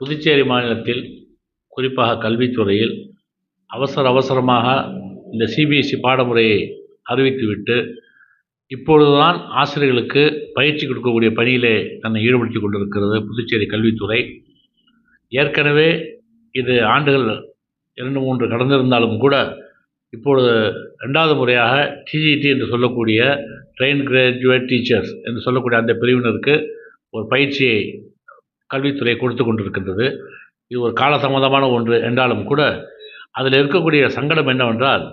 புதுச்சேரி மாநிலத்தில் குறிப்பாக கல்வித்துறையில் அவசர அவசரமாக இந்த சிபிஎஸ்சி பாடமுறையை அறிவித்துவிட்டு இப்பொழுது தான் ஆசிரியர்களுக்கு பயிற்சி கொடுக்கக்கூடிய பணியிலே தன்னை ஈடுபடுத்திக் கொண்டிருக்கிறது புதுச்சேரி கல்வித்துறை ஏற்கனவே இது ஆண்டுகள் இரண்டு மூன்று கடந்திருந்தாலும் கூட இப்பொழுது ரெண்டாவது முறையாக டிஜிடி என்று சொல்லக்கூடிய ட்ரெயின் கிராஜுவேட் டீச்சர்ஸ் என்று சொல்லக்கூடிய அந்த பிரிவினருக்கு ஒரு பயிற்சியை கல்வித்துறை கொடுத்து கொண்டிருக்கின்றது. இது ஒரு காலதாமதமான ஒன்று என்றாலும் கூட அதில் இருக்கக்கூடிய சங்கடம் என்னவென்றால்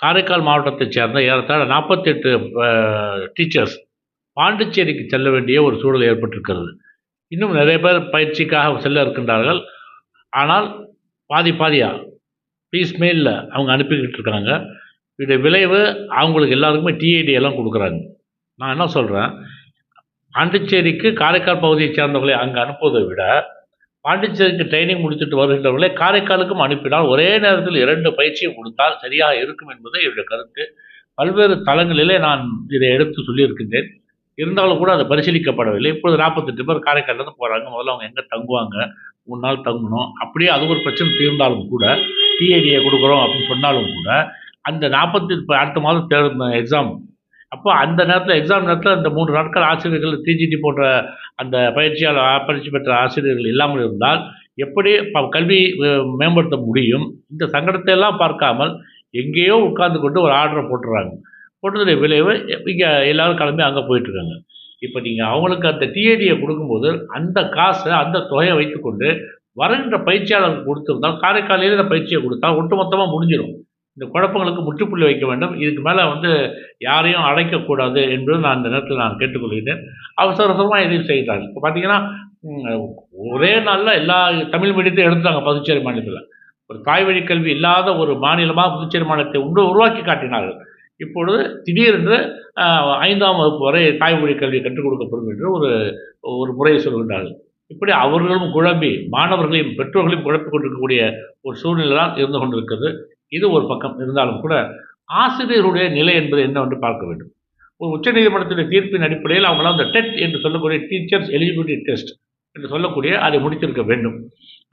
காரைக்கால் மாவட்டத்தைச் சேர்ந்த ஏறத்தாழ நாற்பத்தெட்டு டீச்சர்ஸ் பாண்டிச்சேரிக்கு செல்ல வேண்டிய ஒரு சூழல் ஏற்பட்டிருக்கிறது. இன்னும் நிறைய பேர் பயிற்சிக்காக செல்ல இருக்கின்றார்கள். ஆனால் பாதி பாதியாக பீஸ் மெயிலில் அவங்க அனுப்பிக்கிட்டு இருக்காங்க இதோடைய விளைவு அவங்களுக்கு எல்லாருக்குமே டிஐடி எல்லாம் கொடுக்குறாங்க. நான் என்ன சொல்கிறேன் பாண்டிச்சேரிக்கு காரைக்கால் பகுதியைச் சேர்ந்தவர்களை அங்கே அனுப்புவதை விட பாண்டிச்சேரிக்கு ட்ரைனிங் முடித்துட்டு வருகின்றவர்களை காரைக்காலுக்கும் அனுப்பினால் ஒரே நேரத்தில் இரண்டு பயிற்சியும் கொடுத்தால் சரியாக இருக்கும் என்பதே என்னுடைய கருத்து. பல்வேறு தளங்களிலே நான் இதை எடுத்து சொல்லியிருக்கின்றேன். இருந்தாலும் கூட அது பரிசீலிக்கப்படவில்லை. இப்பொழுது நாற்பத்தெட்டு பேர் காரைக்கால்லேருந்து போகிறாங்க முதல்ல அவங்க எங்கே தங்குவாங்க? மூணு நாள் தங்கணும். அப்படியே அது ஒரு பிரச்சனை தீர்ந்தாலும் கூட டிஐடியை கொடுக்குறோம் அப்படின்னு சொன்னாலும் கூட அந்த நாற்பத்தி இப்போ அடுத்த மாதம் தேர்ந்த எக்ஸாம் அப்போ அந்த நேரத்தில் எக்ஸாம் நேரத்தில் அந்த மூன்று நாட்கள் ஆசிரியர்கள் டிஜிடி போன்ற அந்த பயிற்சியால் பயிற்சி பெற்ற ஆசிரியர்கள் இல்லாமல் இருந்தால் எப்படி ப- கல்வி மேம்படுத்த முடியும்? இந்த சங்கடத்தை எல்லாம் பார்க்காமல் எங்கேயோ உட்கார்ந்து கொண்டு ஒரு ஆர்டரை போட்டுறாங்க. போட்டதுடைய விளைவு இங்கே எல்லாரும் கிளம்பி அங்கே போயிட்டுருக்காங்க. இப்போ நீங்கள் அவங்களுக்கு அந்த டிஏடியை கொடுக்கும்போது அந்த காசை அந்த தொகையை வைத்துக்கொண்டு வருகின்ற பயிற்சியாளருக்கு கொடுத்துருந்தால் காரைக்காலையில் இந்த பயிற்சியை கொடுத்தா ஒட்டுமொத்தமாக முடிஞ்சிடும் இந்த குழப்பங்களுக்கு முற்றுப்புள்ளி வைக்க வேண்டும். இதுக்கு மேலே வந்து யாரையும் அழைக்கக்கூடாது என்பது நான் இந்த நேரத்தில் நான் கேட்டுக்கொள்கிறேன். அவசர அவசரமாக இதையும் செய்கிறாங்க இப்போ பார்த்தீங்கன்னா ஒரே நாளில் எல்லா தமிழ் மீடியத்தையும் எடுத்துட்டாங்க புதுச்சேரி மாநிலத்தில். ஒரு தாய்வழி கல்வி இல்லாத ஒரு மாநிலமாக புதுச்சேரி மாநிலத்தை உண்டு உருவாக்கி காட்டினார்கள். இப்பொழுது திடீரென்று ஐந்தாம் வகுப்பு வரை தாய்மொழி கல்வி கற்றுக் கொடுக்கப்படும் என்று ஒரு ஒரு முறையை சொல்கின்றார்கள். இப்படி அவர்களும் குழம்பி மாணவர்களையும் பெற்றோர்களையும் குழப்பிக் கொண்டிருக்கக்கூடிய ஒரு சூழ்நிலை தான் இருந்து கொண்டிருக்கிறது. இது ஒரு பக்கம். இருந்தாலும் கூட ஆசிரியருடைய நிலை என்பது என்னவென்று பார்க்க வேண்டும். ஒரு உச்சநீதிமன்றத்துடைய தீர்ப்பின் அடிப்படையில் அவங்களாம் அந்த டெட் என்று சொல்லக்கூடிய டீச்சர்ஸ் எலிஜிபிலிட்டி டெஸ்ட் என்று சொல்லக்கூடிய அதை முடித்திருக்க வேண்டும்.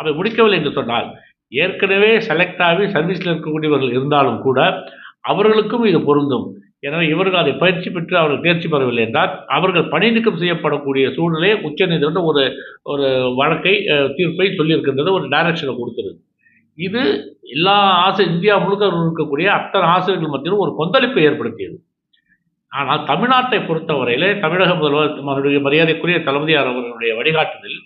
அதை முடிக்கவில்லை என்று சொன்னால் ஏற்கனவே செலக்ட் ஆகி சர்வீஸில் இருக்கக்கூடியவர்கள் இருந்தாலும் கூட அவர்களுக்கும் இது பொருந்தும். எனவே இவர்கள் அதை பயிற்சி பெற்று அவர்கள் தேர்ச்சி பெறவில்லை என்றால் அவர்கள் பணி நீக்கம் செய்யப்படக்கூடிய சூழ்நிலையை உச்சநீதிமன்றம் ஒரு ஒரு வழக்கை தீர்ப்பை சொல்லியிருக்கின்றது ஒரு டைரக்ஷனை கொடுத்துருது. இது எல்லா ஆசை இந்தியா முழுக்க இருக்கக்கூடிய அத்தனை ஆசிரியர்கள் மத்தியிலும் ஒரு கொந்தளிப்பை ஏற்படுத்தியது. ஆனால் தமிழ்நாட்டை பொறுத்தவரையிலே தமிழக முதல்வர் அவருடைய மரியாதைக்குரிய தளபதியார் அவர்களுடைய வழிகாட்டுதல்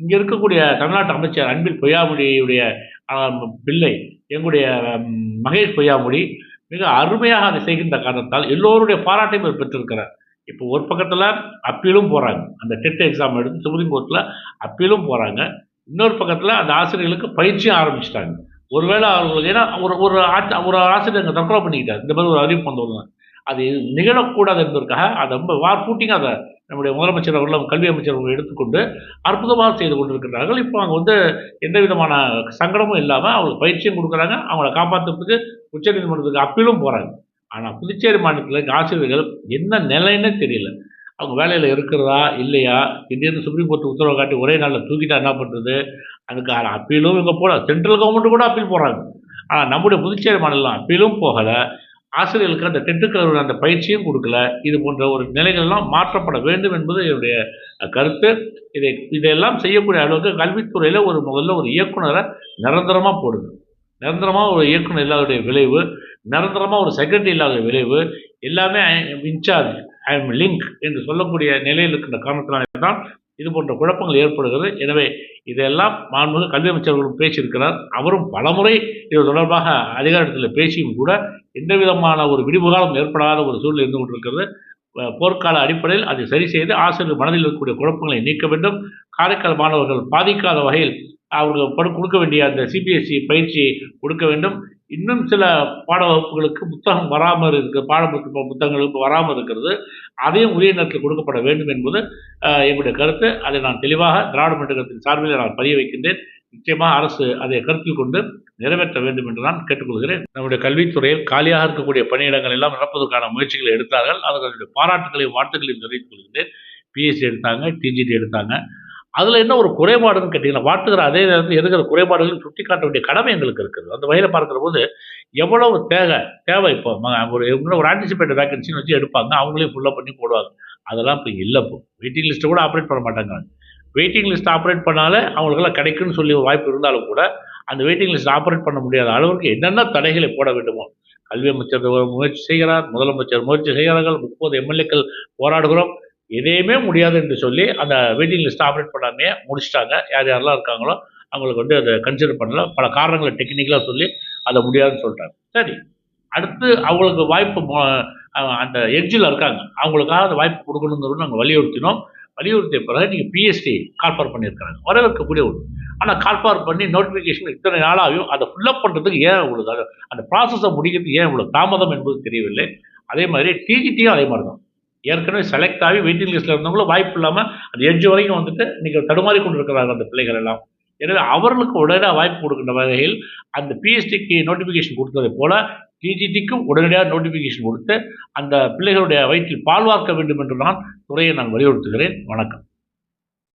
இங்கே இருக்கக்கூடிய தமிழ்நாட்டு அமைச்சர் அன்பில் பொய்யாமொழியுடைய பிள்ளை எங்களுடைய மகேஷ் பொய்யாமொழி மிக அருமையாக அதை செய்கின்ற காரணத்தால் எல்லோருடைய பாராட்டையும் இவர் பெற்றிருக்கிறார். இப்போ ஒரு பக்கத்தில் அப்பீலும் போகிறாங்க அந்த டெட் எக்ஸாம் எடுத்து சுப்ரீம் கோர்ட்டில் அப்பீலும் போகிறாங்க இன்னொரு பக்கத்தில் அந்த ஆசிரியர்களுக்கு பயிற்சியும் ஆரம்பிச்சிட்டாங்க. ஒருவேளை அவர்களுக்கு ஏன்னா ஒரு ஒரு ஆட்சி ஒரு ஆசிரியர் அங்கே தற்கொலை பண்ணிக்கிட்டார். இந்த மாதிரி ஒரு அறிவிப்பு வந்தவங்க அது நிகழக்கூடாது என்பதற்காக அதை ரொம்ப வார் பூட்டிங்க அதை நம்முடைய முதலமைச்சர் அவர்களும் கல்வி அமைச்சர் அவர்கள் எடுத்துக்கொண்டு அற்புதமாக செய்து கொண்டிருக்கிறார்கள். இப்போ அங்கே வந்து எந்த விதமான சங்கடமும் இல்லாமல் அவங்களுக்கு பயிற்சியும் கொடுக்குறாங்க. அவங்கள காப்பாற்றுறதுக்கு உச்சநீதிமன்றத்துக்கு அப்பீலும் போகிறாங்க ஆனால் புதுச்சேரி மாநிலத்தில் ஆசிரியர்கள் என்ன நிலைன்னு தெரியல. அவங்க வேலையில் இருக்கிறதா இல்லையா? திடீர்னு சுப்ரீம் கோர்ட் உத்தரவை காட்டி ஒரே நாளில் தூக்கிட்டா என்ன பண்ணுறது அதுக்கு அப்பீலும் இங்கே போல. சென்ட்ரல் கவர்மெண்ட்டு கூட அப்பீல் போடுறாங்க ஆனால் நம்முடைய புதுச்சேரி மாநிலம் அப்பீலும் போகலை. ஆசிரியர்களுக்கு அந்த டெட்டுக்கு அந்த பயிற்சியும் கொடுக்கல. இது போன்ற ஒரு நிலைகள்லாம் மாற்றப்பட வேண்டும் என்பது என்னுடைய கருத்து. இதை இதையெல்லாம் செய்யக்கூடிய அளவுக்கு கல்வித்துறையில் ஒரு முதல்ல ஒரு இயக்குனரை நிரந்தரமாக போடுது நிரந்தரமாக ஒரு இயக்குனர் இல்லாத விளைவு நிரந்தரமாக ஒரு செக்ரட்டரி இல்லாத விளைவு எல்லாமே இன்சார்ஜ் ஐ எம் லிங்க் என்று சொல்லக்கூடிய நிலையில் இருக்கின்ற காரணத்தினால தான் இது போன்ற குழப்பங்கள் ஏற்படுகிறது. எனவே இதெல்லாம் மாண்புமிகு கல்வி அமைச்சர்களும் பேசியிருக்கிறார். அவரும் பலமுறை இது தொடர்பாக அதிகாரத்தில் பேசியும் கூட எந்த விதமான ஒரு விடிவுகாலம் ஏற்படாத ஒரு சூழ்நிலை இருந்து கொண்டிருக்கிறது. போர்க்கால அடிப்படையில் அதை சரி செய்து ஆசிரியர் மனதில் இருக்கக்கூடிய குழப்பங்களை நீக்க வேண்டும். காரைக்கால் மாணவர்கள் பாதிக்காத வகையில் அவர்கள் படு கொடுக்க வேண்டிய அந்த சிபிஎஸ்சி பயிற்சியை கொடுக்க வேண்டும். இன்னும் சில பாட வகுப்புகளுக்கு புத்தகம் வராமல் இருக்கு பாட புத்தகங்களுக்கு வராமல் இருக்கிறது. அதையும் உரிய நேரத்தில் கொடுக்கப்பட வேண்டும் என்பது எங்களுடைய கருத்து. அதை நான் தெளிவாக திராவிட முன்னேற்றத்தின் சார்பில் நான் பதிய வைக்கின்றேன். நிச்சயமாக அரசு அதை கருத்தில் கொண்டு நிறைவேற்ற வேண்டும் என்று நான் கேட்டுக்கொள்கிறேன். நம்முடைய கல்வித்துறையில் காலியாக இருக்கக்கூடிய பணியிடங்கள் எல்லாம் நிரப்பதற்கான முயற்சிகளை எடுத்தார்கள். அவர்களுடைய பாராட்டுகளையும் வாழ்த்துக்களையும் தெரிவித்துக் கொள்கிறேன் பிஎஸ்சி எடுத்தாங்க டிஜிடி எடுத்தாங்க. அதில் என்ன ஒரு குறைபாடுன்னு கேட்டிங்கன்னா வாட்டுகிற அதே நேரத்தில் இருக்கிற குறைபாடுகளையும் சுட்டி காட்ட வேண்டிய கடமை எங்களுக்கு இருக்குது. அந்த வகையில் பார்க்குற போது எவ்வளவு தேவை தேவை இப்போ ஒரு இவங்க ஒரு ஆன்டிசிபேட்டட் வேகன்சின்னு வச்சு எடுப்பாங்க அவங்களே ஃபுல்லப் பண்ணி போடுவாங்க. அதெல்லாம் இப்போ இல்லை இப்போ. வெயிட்டிங் லிஸ்ட்டை கூட ஆப்ரேட் பண்ண மாட்டாங்க. வெயிட்டிங் லிஸ்ட் ஆப்ரேட் பண்ணாலே அவங்களுக்கெல்லாம் கிடைக்குன்னு சொல்லி ஒரு வாய்ப்பு இருந்தாலும் கூட அந்த வெயிட்டிங் லிஸ்ட் ஆப்ரேட் பண்ண முடியாத அளவுக்கு என்னென்ன தடைகளை போட வேண்டுமோ கல்வி அமைச்சர் முயற்சி செய்கிறார் முதலமைச்சர் முயற்சி செய்கிறார்கள் முப்பது எம்எல்ஏக்கள் போராடுகிறோம் எதையுமே முடியாது என்று சொல்லி அந்த வெயிட்டிங் லிஸ்ட் ஆப்ரேட் பண்ணாமே முடிச்சிட்டாங்க. யார் யாரெல்லாம் இருக்காங்களோ அவங்களுக்கு வந்து அதை கன்சிடர் பண்ணல. பல காரணங்களை டெக்னிக்கலாக சொல்லி அதை முடியாதுன்னு சொல்லிட்டாங்க. சரி. அடுத்து அவங்களுக்கு வாய்ப்பு மொ- அந்த எட்ஜில் இருக்காங்க. அவங்களுக்காக அந்த வாய்ப்பு கொடுக்கணுங்கிறது நாங்கள் வலியுறுத்தினோம். வலியுறுத்திய பிறகு நீங்கள் பிஎஸ்டி கால்பார் பண்ணியிருக்காங்க வரவேற்கக்கூடிய ஒன்று ஆனால் கால்பார் பண்ணி நோட்டிஃபிகேஷன் இத்தனை நாளாகும் அதை ஃபில்லப் பண்ணுறதுக்கு ஏன் உங்களுக்கு அந்த ப்ராசஸை முடிக்கிறதுக்கு ஏன் இவ்வளோ தாமதம் என்பது தெரியவில்லை. அதே மாதிரி டிஜிடியும் அதே மாதிரி தான் ஏற்கனவே செலக்ட் ஆகி வெயிட்டிங் லிஸ்ட்டில் இருந்தவங்களும் வாய்ப்பு இல்லாமல் அந்த எட்ஜ் வரைக்கும் வந்துட்டு நீங்கள் தடுமாறி கொண்டு இருக்கிறாங்க அந்த பிள்ளைகள் எல்லாம். எனவே அவர்களுக்கு உடனே வாய்ப்பு கொடுக்கின்ற வகையில் அந்த பிஎஸ்டிக்கு நோட்டிஃபிகேஷன் கொடுத்ததை போல டிஜிடிக்கும் உடனடியாக நோட்டிஃபிகேஷன் கொடுத்து அந்த பிள்ளைகளுடைய வயிற்றில் பால் வார்க்க வேண்டும் என்று நான் துறையை நான் வலியுறுத்துகிறேன். வணக்கம்.